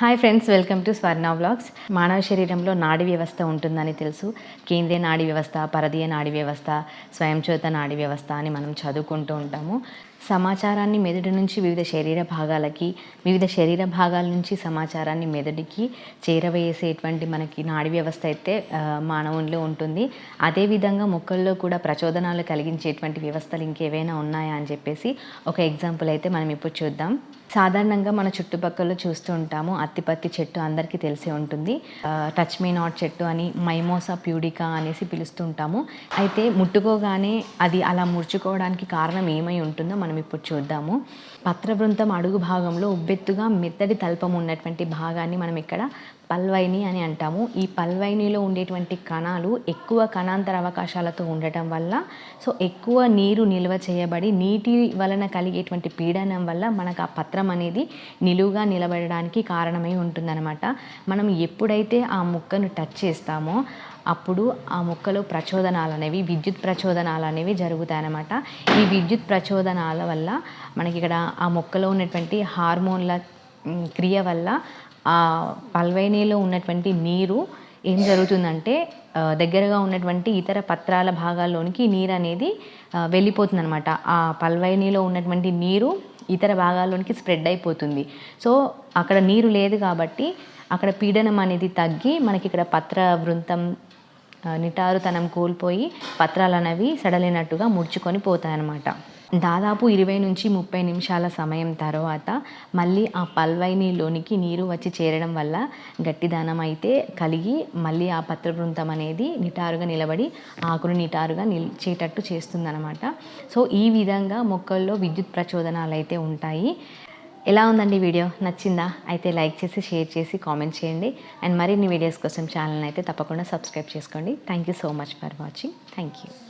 Hi friends welcome to Swarna vlogs మానవ శరీరంలో నాడి వ్యవస్థ ఉంటుందని తెలుసు. కేంద్రీయ నాడి వ్యవస్థ పరదీయ నాడి వ్యవస్థ స్వయంచోత నాడి వ్యవస్థ అని మనం చదువుకుంటూ ఉంటాము. సమాచారాన్ని మెదడు నుంచి వివిధ శరీర భాగాలకి వివిధ శరీర భాగాల నుంచి సమాచారాన్ని మెదడుకి చేరవేసేటువంటి మనకి నాడి వ్యవస్థ అయితే మానవునిలో ఉంటుంది. అదేవిధంగా మొక్కల్లో కూడా ప్రచోదనాలు కలిగించేటువంటి వ్యవస్థలు ఇంకేవైనా ఉన్నాయా అని చెప్పేసి ఒక ఎగ్జాంపుల్ అయితే మనం ఇప్పుడు చూద్దాం. సాధారణంగా మన చుట్టుపక్కల చూస్తూ ఉంటాము. అత్తిపత్తి చెట్టు అందరికీ తెలిసే ఉంటుంది. టచ్ మీ నాట్ చెట్టు అని మైమోసా ప్యూడికా అనేసి పిలుస్తుంటాము. అయితే ముట్టుకోగానే అది అలా ముడుచుకోవడానికి కారణం ఏమై ఉంటుందో మనం ఇప్పుడు చూద్దాము. పత్రవృంతం అడుగు భాగంలో ఉబ్బెత్తుగా మెత్తడి తల్పం ఉన్నటువంటి భాగాన్ని మనం ఇక్కడ పల్వైని అని అంటాము. ఈ పల్వైనిలో ఉండేటువంటి కణాలు ఎక్కువ కణాంతర అవకాశాలతో ఉండటం వల్ల సో ఎక్కువ నీరు నిల్వ చేయబడి నీటి వలన కలిగేటువంటి పీడనం వల్ల మనకు ఆ పత్రం అనేది నిలువుగా నిలబడడానికి కారణం కారణమై ఉంటుందన్నమాట. మనం ఎప్పుడైతే ఆ ముక్కను టచ్ చేస్తామో అప్పుడు ఆ మొక్కలో ప్రచోదనాలు అనేవి విద్యుత్ ప్రచోదనాలు అనేవి జరుగుతాయన్నమాట. ఈ విద్యుత్ ప్రచోదనాల వల్ల మనకి ఇక్కడ ఆ మొక్కలో ఉన్నటువంటి హార్మోన్ల క్రియ వల్ల ఆ పల్వైనీలో ఉన్నటువంటి నీరు ఏం జరుగుతుందంటే దగ్గరగా ఉన్నటువంటి ఇతర పత్రాల భాగాల్లోనికి నీరు అనేది వెళ్ళిపోతుంది అనమాట ఆ పల్వైనీలో ఉన్నటువంటి నీరు ఇతర భాగాల్లోనికి స్ప్రెడ్ అయిపోతుంది. సో అక్కడ నీరు లేదు కాబట్టి అక్కడ పీడనం అనేది తగ్గి మనకి ఇక్కడ పత్ర వృంతం నిటారుతనం కోల్పోయి పత్రాలు అనేవి సడలినట్టుగా ముడుచుకొని పోతాయన్నమాట. దాదాపు ఇరవై నుంచి ముప్పై నిమిషాల సమయం తర్వాత మళ్ళీ ఆ పల్వైనీలోనికి నీరు వచ్చి చేరడం వల్ల గట్టిదనం అయితే కలిగి మళ్ళీ ఆ పత్ర అనేది నిటారుగా నిలబడి ఆకును నిటారుగా నిలిచేటట్టు చేస్తుందన్నమాట. సో ఈ విధంగా మొక్కల్లో విద్యుత్ ప్రచోదనాలు అయితే ఉంటాయి. ఎలా ఉందండి వీడియో? నచ్చిందా? అయితే లైక్ చేసి షేర్ చేసి కామెంట్ చేయండి. అండ్ మరిన్ని వీడియోస్ కోసం ఛానల్ అయితే తప్పకుండా సబ్స్క్రైబ్ చేసుకోండి. Thank you so much for watching. Thank you.